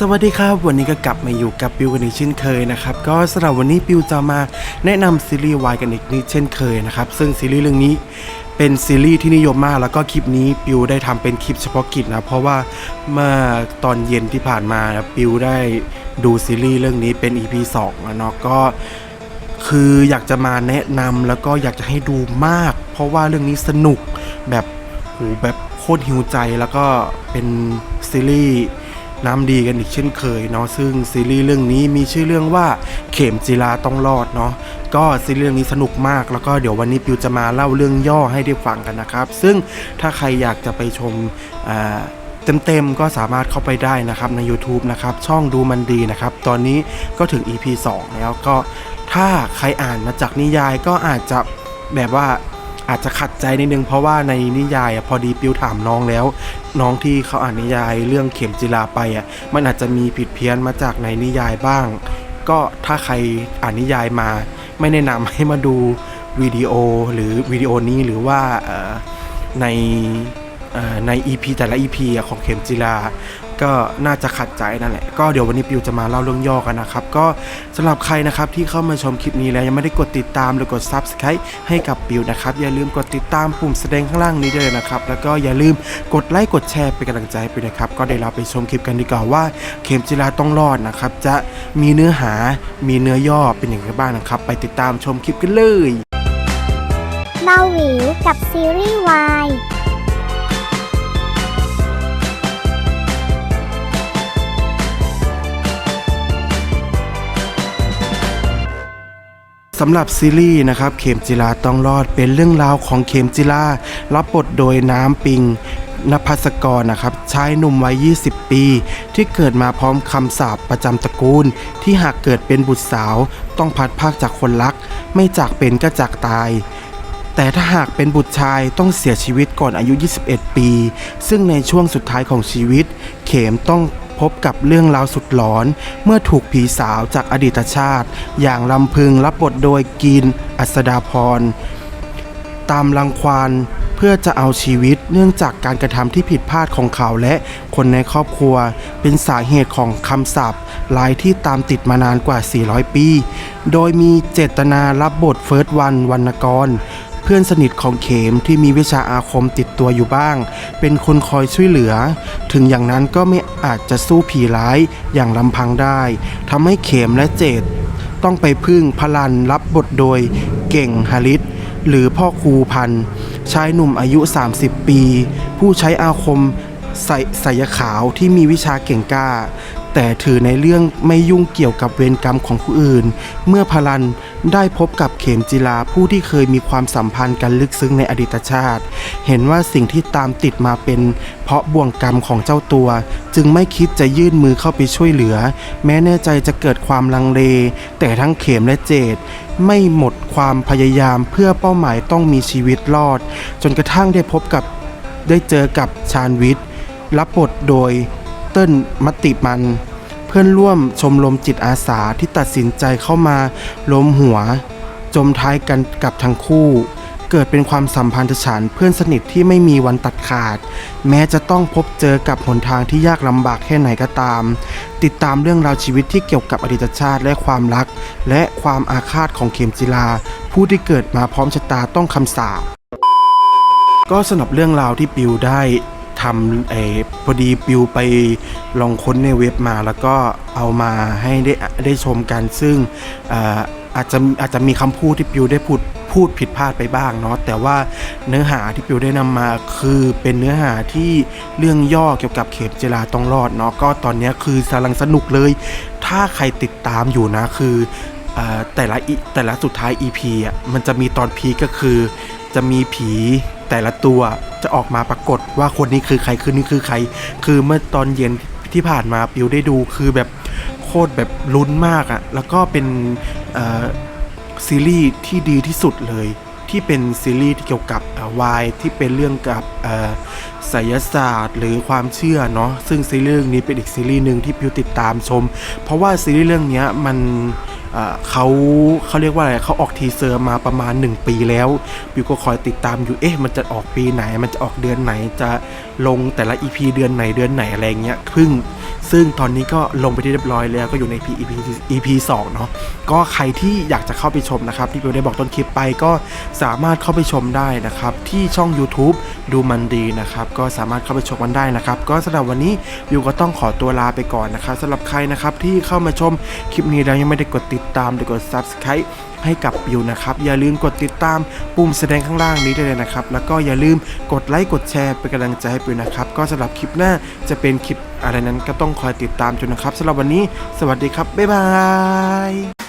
สวัสดีครับ วันนี้ก็กลับมาอยู่กับปิวกันอีกเช่นเคยนะครับก็สำหรับวันนี้ปิวจะมาแนะนำซีรีส์วายกันอีกนิดเช่นเคยนะครับซึ่งซีรีส์เรื่องนี้เป็นซีรีส์ที่นิยมมาก แล้วก็คลิปนี้ปิวได้ทำเป็นคลิปเฉพาะกิจนะเพราะว่าเมื่อตอนเย็นที่ผ่านมานะปิวได้ดูซีรีส์เรื่องนี้เป็น EP 2แล้วเนาะก็คืออยากจะมาแนะนำแล้วก็อยากจะให้ดูมาก เพราะว่าเรื่องนี้สนุกแบบโหแบบโคตรหิวใจแล้วก็เป็นซีรีส์ น้ำดีกันอีกเช่นเคยเนาะซึ่งซีรีส์เรื่องนี้มีชื่อเรื่องว่าเข็มจีราต้องรอดเนาะก็ซีรีส์เรื่องนี้สนุกมาก แล้วก็เดี๋ยววันนี้ปิวจะมาเล่าเรื่องย่อให้ได้ฟังกันนะครับ ซึ่งถ้าใครอยากจะไปชมเต็มๆก็สามารถเข้าไปได้นะครับใน YouTube นะครับช่องดูมันดีนะครับ ตอนนี้ก็ถึง EP 2 แล้วก็ถ้าใครอ่านมาจากนิยายก็อาจจะแบบว่า อาจจะขัดใจนิดนึงเพราะว่าในนิยายพอดีปิวถามน้องแล้ว น้องที่เขาอ่านนิยายเรื่องเข็มจิลาไปอะมันอาจจะมีผิดเพี้ยนมาจากในนิยายบ้าง ก็ถ้าใครอ่านนิยายมา ไม่แนะนำให้มาดูวิดีโอหรือวิดีโอนี้หรือว่าใน ใน EP แต่ละ EP ของเข็มจิลาก็น่าจะขัดใจนั่นแหละ ก็เดี๋ยววันนี้ปิวจะมาเล่าเรื่องย่อกันนะครับ ก็สำหรับใครนะครับที่เข้ามาชมคลิปนี้แล้วยังไม่ได้กดติดตามหรือกด Subscribe ให้กับปิวนะครับ อย่าลืมกดติดตามปุ่มแสดงข้างล่างนี้ด้วยนะครับ แล้วก็อย่าลืมกดไลค์กดแชร์เป็นกำลังใจให้ปิวนะครับ ก็เดี๋ยวเราไปชมคลิปกันดีกว่าว่าเข็มจิลาต้องรอดนะครับ จะมีเนื้อหามีเนื้อย่อเป็นอย่างไรบ้างนะครับ ไปติดตามชมคลิปกันเลยเบาหวิวกับซีรีส์วาย สำหรับซีรีส์นะครับเข็มจิลาต้องรอดเป็นเรื่องราวของเข็มจิลารับบทโดยน้ำปิงนภัสกรนะครับชายหนุ่มวัย 20 ปี ที่เกิดมาพร้อมคำสาปประจำตระกูล ที่หากเกิดเป็นบุตรสาว ต้องพัดภาคจากคนรัก ไม่จากเป็นก็จากตาย แต่ถ้าหากเป็นบุตรชายต้องเสียชีวิตก่อนอายุ 21 ปี ซึ่งในช่วงสุดท้ายของชีวิต เขมต้อง พบกับเรื่องราวสุดหลอน เมื่อถูกผีสาวจากอดีตชาติ อย่างลำพึงรับบทโดยกีนอัสดาพร ตามรังควานเพื่อจะเอาชีวิตเนื่องจากการกระทำที่ผิดพลาดของเขาและคนในครอบครัว เป็นสาเหตุของคำสาปลายที่ตามติดมานานกว่า 400 ปี โดยมีเจตนารับบทเฟิร์สวันวรรณกร เพื่อนสนิทของเขมที่มีวิชาอาคมติดตัวอยู่บ้าง เป็นคนคอยช่วยเหลือ ถึงอย่างนั้นก็ไม่อาจจะสู้ผีร้ายอย่างลำพังได้ทำให้เขมและเจตต้องไปพึ่งพลันรับบทโดยเก่งฮาริสหรือพ่อครูพันชายหนุ่มอายุ 30 ปี ผู้ใช้อาคมใส่สายขาวที่มีวิชาเก่งกล้า แต่ถือในเรื่องไม่ยุ่งเกี่ยวกับเวรกรรมของผู้อื่น เมื่อพลันได้พบกับเขมจิลาผู้ที่เคยมีความสัมพันธ์กันลึกซึ้งในอดีตชาติ เห็นว่าสิ่งที่ตามติดมาเป็น เพราะบ่วงกรรมของเจ้าตัว จึงไม่คิดจะยื่นมือเข้าไปช่วยเหลือ แม้แน่ใจจะเกิดความลังเล แต่ทั้งเขมและเจดไม่หมดความพยายามเพื่อเป้าหมายต้องมีชีวิตรอด จนกระทั่งได้พบกับได้เจอกับชาญวิทย์รับบทโดย เติ้ลมติมัน เพื่อนร่วมชมรมจิตอาสาที่ตัดสินใจเข้ามาล้มหัว จมท้ายกันกับทั้งคู่ เกิดเป็นความสัมพันธ์ฉันเพื่อนสนิทที่ไม่มีวันตัดขาด แม้จะต้องพบเจอกับหนทางที่ยากลำบากแค่ไหนก็ตาม ติดตามเรื่องราวชีวิตที่เกี่ยวกับอดีตชาติและความรัก และความอาฆาตของเข็มจิลา ผู้ที่เกิดมาพร้อมชะตาต้องคำสาปก็สำหรับเรื่องราวที่ปิวได้ ทำไอ้พอดีปิวไปลองค้นในเว็บมา แล้วก็เอามาให้ได้ได้ชมกัน ซึ่งอาจจะอาจจะมีคำพูดที่ปิวได้พูดพูดผิดพลาดไปบ้างเนาะแต่ว่าเนื้อหาที่ปิวได้นำมาคือเป็นเนื้อหาที่เรื่องย่อเกี่ยวกับเข็มเจลาต้องรอดเนาะก็ตอนนี้คือกำลังสนุกเลย ถ้าใครติดตามอยู่นะคือแต่ละแต่ละสุดท้าย EP อะมันจะมีตอนพีก็คือ จะมีผีแต่ละตัวจะออกมาปรากฏว่าคนนี้คือใครคือนี่คือใคร คือเมื่อตอนเย็นที่ผ่านมาปิวได้ดูคือแบบโคตรแบบลุ้นมากอะ่ะแล้วก็เป็นซีรีส์ที่ดีที่สุดเลย ที่เป็นซีรีส์เกี่ยวกับวายที่เป็นเรื่องกับ ไสยศาสตร์ หรือความเชื่อเนาะซึ่งซีรีส์เรื่องนี้เป็นอีกซีรีส์หนึ่งที่พิวติดตามชม เพราะว่าซีรีส์เรื่องนี้มันเขาเขาเรียกว่าอะไรเขาออกทีเซอร์มาประมาณ 1 ปีแล้วบิวก็คอยติดตามอยู่เอ๊ะมันจะออกปีไหน มันจะออกเดือนไหนจะลงแต่ละ EP เดือนไหนเดือนไหนอะไรเงี้ยเพิ่ง ซึ่งตอนนี้ก็ลงไปที่เรียบร้อยแล้วก็อยู่ใน EP EP EP 2เนาะก็ใครที่อยากจะเข้าไปชมนะครับ ที่บิวได้บอกต้นคลิปไปก็สามารถเข้าไปชมได้นะครับ ที่ช่อง YouTube ดูมันดีนะครับก็สามารถเข้าไปชมกันได้นะครับ ก็สำหรับวันนี้บิวก็ต้องขอตัวลาไปก่อนนะครับสำหรับใครนะครับที่เข้ามาชมคลิปนี้แล้วยังไม่ได้กดติดตามหรือกด Subscribe ให้กับบิวนะครับ อย่าลืมกดติดตามปุ่มแสดงข้างล่างนี้ได้เลยนะครับ แล้วก็อย่าลืมกดไลค์กดแชร์เป็นกำลังใจให้บิวนะครับ ก็สำหรับคลิปหน้าจะเป็นคลิปอะไรนั้นก็ต้องคอยติดตามจนนะครับสำหรับวันนี้ สวัสดีครับบ๊ายบาย